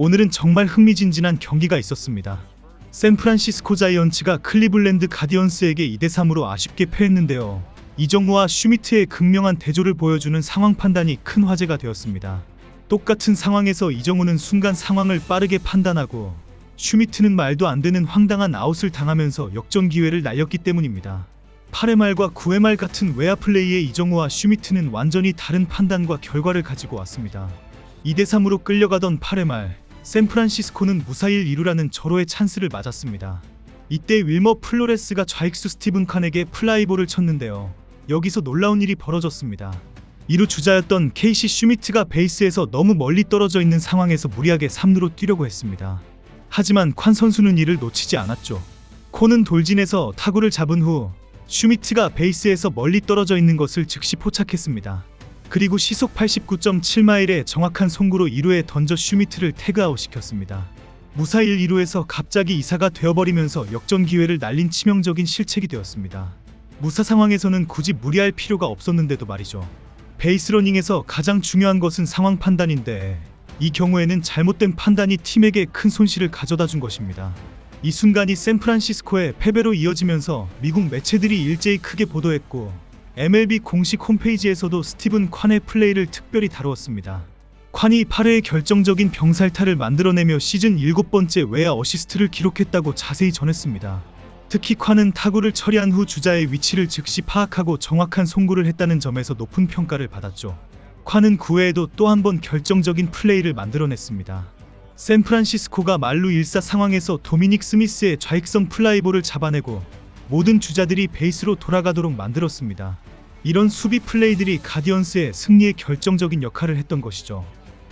오늘은 정말 흥미진진한 경기가 있었습니다. 샌프란시스코 자이언츠가 클리블랜드 가디언스에게 2대 3으로 아쉽게 패했는데요. 이정우와 슈미트의 극명한 대조를 보여주는 상황 판단이 큰 화제가 되었습니다. 똑같은 상황에서 이정우는 순간 상황을 빠르게 판단하고 슈미트는 말도 안 되는 황당한 아웃을 당하면서 역전 기회를 날렸기 때문입니다. 8회 말과 9회 말 같은 외야 플레이의 이정우와 슈미트는 완전히 다른 판단과 결과를 가지고 왔습니다. 2대 3으로 끌려가던 8회 말 샌프란시스코는 무사일 2루라는 절호의 찬스를 맞았습니다. 이때 윌머 플로레스가 좌익수 스티븐 칸에게 플라이볼을 쳤는데요. 여기서 놀라운 일이 벌어졌습니다. 2루 주자였던 케이시 슈미트가 베이스에서 너무 멀리 떨어져 있는 상황에서 무리하게 3루로 뛰려고 했습니다. 하지만 관 선수는 이를 놓치지 않았죠. 코는 돌진해서 타구를 잡은 후 슈미트가 베이스에서 멀리 떨어져 있는 것을 즉시 포착했습니다. 그리고 시속 89.7마일의 정확한 송구로 2루에 던져 슈미트를 태그아웃 시켰습니다. 무사일 2루에서 갑자기 이사가 되어버리면서 역전 기회를 날린 치명적인 실책이 되었습니다. 무사 상황에서는 굳이 무리할 필요가 없었는데도 말이죠. 베이스러닝에서 가장 중요한 것은 상황 판단인데 이 경우에는 잘못된 판단이 팀에게 큰 손실을 가져다 준 것입니다. 이 순간이 샌프란시스코의 패배로 이어지면서 미국 매체들이 일제히 크게 보도했고 MLB 공식 홈페이지에서도 스티븐 콴의 플레이를 특별히 다루었습니다. 콴이 8회에 결정적인 병살타를 만들어내며 시즌 7번째 외야 어시스트를 기록했다고 자세히 전했습니다. 특히 콴은 타구를 처리한 후 주자의 위치를 즉시 파악하고 정확한 송구를 했다는 점에서 높은 평가를 받았죠. 콴은 9회에도 또 한 번 결정적인 플레이를 만들어냈습니다. 샌프란시스코가 말루 1사 상황에서 도미닉 스미스의 좌익선 플라이볼을 잡아내고 모든 주자들이 베이스로 돌아가도록 만들었습니다. 이런 수비 플레이들이 가디언스의 승리에 결정적인 역할을 했던 것이죠.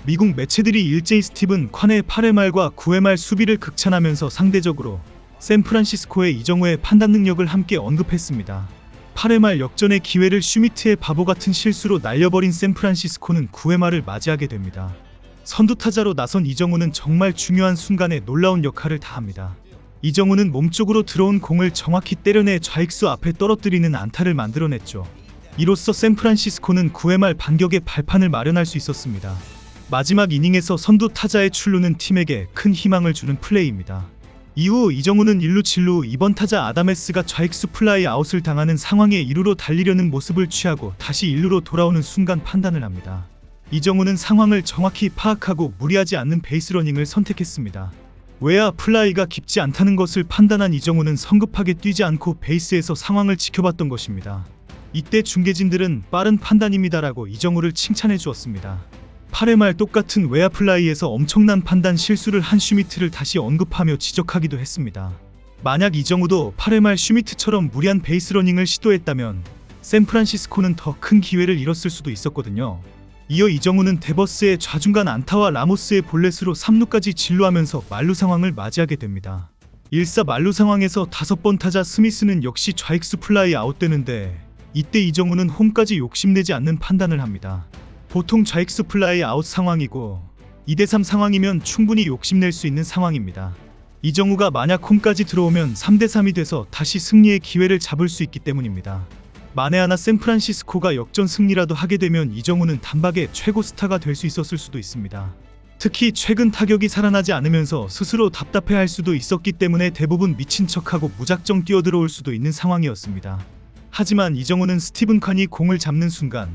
미국 매체들이 일제히 스티븐 콴의 8회 말과 9회 말 수비를 극찬하면서 상대적으로 샌프란시스코의 이정우의 판단 능력을 함께 언급했습니다. 8회 말 역전의 기회를 슈미트의 바보 같은 실수로 날려버린 샌프란시스코는 9회 말을 맞이하게 됩니다. 선두 타자로 나선 이정우는 정말 중요한 순간에 놀라운 역할을 다합니다. 이정우는 몸쪽으로 들어온 공을 정확히 때려내 좌익수 앞에 떨어뜨리는 안타를 만들어냈죠. 이로써 샌프란시스코는 9회 말 반격의 발판을 마련할 수 있었습니다. 마지막 이닝에서 선두 타자의 출루는 팀에게 큰 희망을 주는 플레이입니다. 이후 이정우는 1루 7루 2번 타자 아다메스가 좌익수 플라이 아웃을 당하는 상황에 2루로 달리려는 모습을 취하고 다시 1루로 돌아오는 순간 판단을 합니다. 이정우는 상황을 정확히 파악하고 무리하지 않는 베이스러닝을 선택했습니다. 외야 플라이가 깊지 않다는 것을 판단한 이정우는 성급하게 뛰지 않고 베이스에서 상황을 지켜봤던 것입니다. 이때 중계진들은 빠른 판단입니다라고 이정우를 칭찬해 주었습니다. 8회 말 똑같은 외야 플라이에서 엄청난 판단 실수를 한 슈미트를 다시 언급하며 지적하기도 했습니다. 만약 이정우도 8회 말 슈미트처럼 무리한 베이스러닝을 시도했다면 샌프란시스코는 더 큰 기회를 잃었을 수도 있었거든요. 이어 이정우는 데버스의 좌중간 안타와 라모스의 볼넷으로 3루까지 진루하면서 만루 상황을 맞이하게 됩니다. 1사 만루 상황에서 다섯 번 타자 스미스는 역시 좌익수 플라이 아웃되는데 이때 이정우는 홈까지 욕심내지 않는 판단을 합니다. 보통 좌익수 플라이 아웃 상황이고 2대3 상황이면 충분히 욕심낼 수 있는 상황입니다. 이정우가 만약 홈까지 들어오면 3대3이 돼서 다시 승리의 기회를 잡을 수 있기 때문입니다. 만에 하나 샌프란시스코가 역전 승리라도 하게 되면 이정우는 단박에 최고 스타가 될 수 있었을 수도 있습니다. 특히 최근 타격이 살아나지 않으면서 스스로 답답해할 수도 있었기 때문에 대부분 미친 척하고 무작정 뛰어들어올 수도 있는 상황이었습니다. 하지만 이정우는 스티븐 칸이 공을 잡는 순간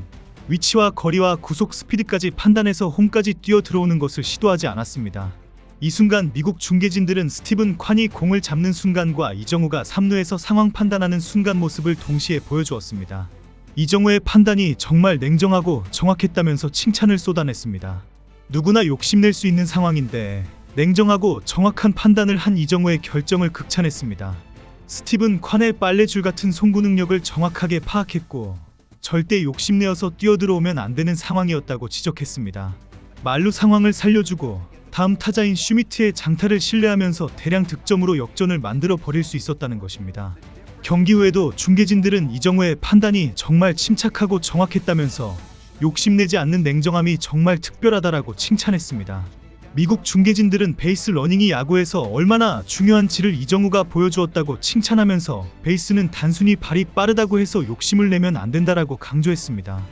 위치와 거리와 구속 스피드까지 판단해서 홈까지 뛰어 들어오는 것을 시도하지 않았습니다. 이 순간 미국 중계진들은 스티븐 칸이 공을 잡는 순간과 이정우가 3루에서 상황 판단하는 순간 모습을 동시에 보여주었습니다. 이정우의 판단이 정말 냉정하고 정확했다면서 칭찬을 쏟아냈습니다. 누구나 욕심낼 수 있는 상황인데 냉정하고 정확한 판단을 한 이정우의 결정을 극찬했습니다. 스티븐 칸의 빨래줄 같은 송구 능력을 정확하게 파악했고 절대 욕심내어서 뛰어들어오면 안 되는 상황이었다고 지적했습니다. 말루 상황을 살려주고 다음 타자인 슈미트의 장타를 신뢰하면서 대량 득점으로 역전을 만들어 버릴 수 있었다는 것입니다. 경기 후에도 중계진들은 이정우의 판단이 정말 침착하고 정확했다면서 욕심내지 않는 냉정함이 정말 특별하다라고 칭찬했습니다. 미국 중계진들은 베이스 러닝이 야구에서 얼마나 중요한지를 이정우가 보여주었다고 칭찬하면서 베이스는 단순히 발이 빠르다고 해서 욕심을 내면 안 된다라고 강조했습니다.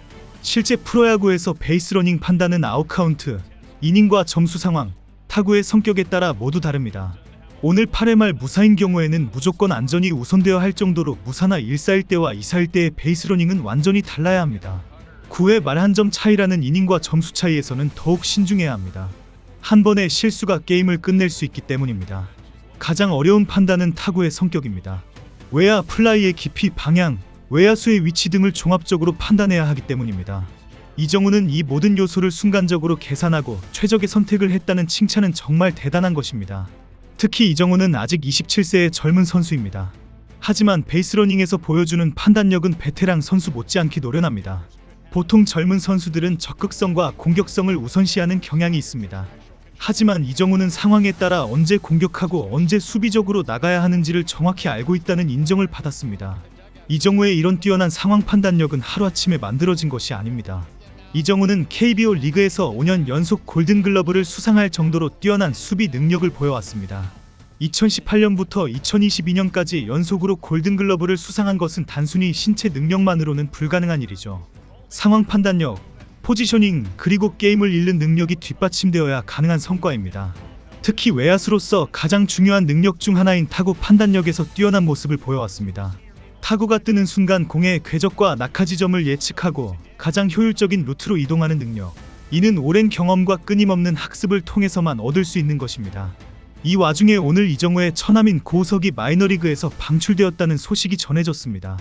실제 프로야구에서 베이스 러닝 판단은 아웃카운트, 이닝과 점수 상황, 타구의 성격에 따라 모두 다릅니다. 오늘 8회 말 무사인 경우에는 무조건 안전이 우선되어야 할 정도로 무사나 1사일 때와 2사일 때의 베이스 러닝은 완전히 달라야 합니다. 9회 말 한 점 차이라는 이닝과 점수 차이에서는 더욱 신중해야 합니다. 한 번의 실수가 게임을 끝낼 수 있기 때문입니다. 가장 어려운 판단은 타구의 성격입니다. 외야 플라이의 깊이 방향, 외야수의 위치 등을 종합적으로 판단해야 하기 때문입니다. 이정우는 이 모든 요소를 순간적으로 계산하고 최적의 선택을 했다는 칭찬은 정말 대단한 것입니다. 특히 이정우는 아직 27세의 젊은 선수입니다. 하지만 베이스러닝에서 보여주는 판단력은 베테랑 선수 못지않게 노련합니다. 보통 젊은 선수들은 적극성과 공격성을 우선시하는 경향이 있습니다. 하지만 이정우는 상황에 따라 언제 공격하고 언제 수비적으로 나가야 하는지를 정확히 알고 있다는 인정을 받았습니다. 이정우의 이런 뛰어난 상황 판단력은 하루아침에 만들어진 것이 아닙니다. 이정우는 KBO 리그에서 5년 연속 골든글러브를 수상할 정도로 뛰어난 수비 능력을 보여왔습니다. 2018년부터 2022년까지 연속으로 골든글러브를 수상한 것은 단순히 신체 능력만으로는 불가능한 일이죠. 상황 판단력, 포지셔닝, 그리고 게임을 읽는 능력이 뒷받침되어야 가능한 성과입니다. 특히 외야수로서 가장 중요한 능력 중 하나인 타구 판단력에서 뛰어난 모습을 보여왔습니다. 타구가 뜨는 순간 공의 궤적과 낙하 지점을 예측하고 가장 효율적인 루트로 이동하는 능력. 이는 오랜 경험과 끊임없는 학습을 통해서만 얻을 수 있는 것입니다. 이 와중에 오늘 이정우의 처남인 고우석이 마이너리그에서 방출되었다는 소식이 전해졌습니다.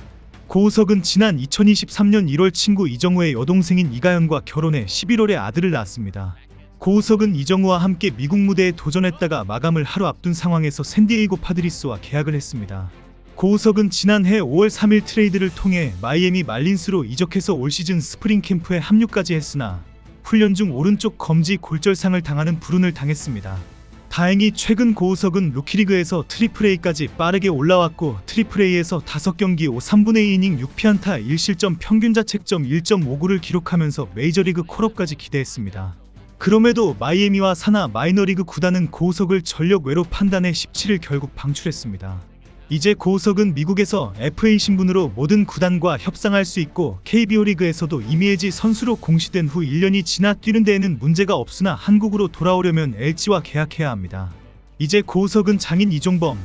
고우석은 지난 2023년 1월 친구 이정우의 여동생인 이가연과 결혼해 11월에 아들을 낳았습니다. 고우석은 이정우와 함께 미국 무대에 도전했다가 마감을 하루 앞둔 상황에서 샌디에이고 파드리스와 계약을 했습니다. 고우석은 지난해 5월 3일 트레이드를 통해 마이애미 말린스로 이적해서 올 시즌 스프링 캠프에 합류까지 했으나 훈련 중 오른쪽 검지 골절상을 당하는 불운을 당했습니다. 다행히 최근 고우석은 루키리그에서 트리플 A까지 빠르게 올라왔고 트리플 A에서 5경기 5 3분의 2이닝 6피안타 1실점 평균 자책점 1.59를 기록하면서 메이저리그 콜업까지 기대했습니다. 그럼에도 마이애미와 사나 마이너리그 구단은 고우석을 전력 외로 판단해 17일 결국 방출했습니다. 이제 고우석은 미국에서 FA 신분으로 모든 구단과 협상할 수 있고 KBO 리그에서도 이미에지 선수로 공시된 후 1년이 지나 뛰는 데에는 문제가 없으나 한국으로 돌아오려면 LG와 계약해야 합니다. 이제 고우석은 장인 이종범,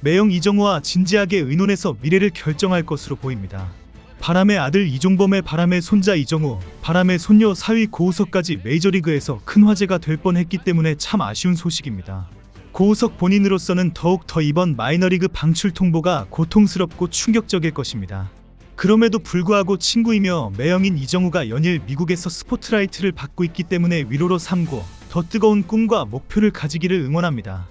매형 이정우와 진지하게 의논해서 미래를 결정할 것으로 보입니다. 바람의 아들 이종범의 바람의 손자 이정우, 바람의 손녀 사위 고우석까지 메이저리그에서 큰 화제가 될 뻔했기 때문에 참 아쉬운 소식입니다. 고우석 본인으로서는 더욱 더 이번 마이너리그 방출 통보가 고통스럽고 충격적일 것입니다. 그럼에도 불구하고 친구이며 매형인 이정우가 연일 미국에서 스포트라이트를 받고 있기 때문에 위로로 삼고 더 뜨거운 꿈과 목표를 가지기를 응원합니다.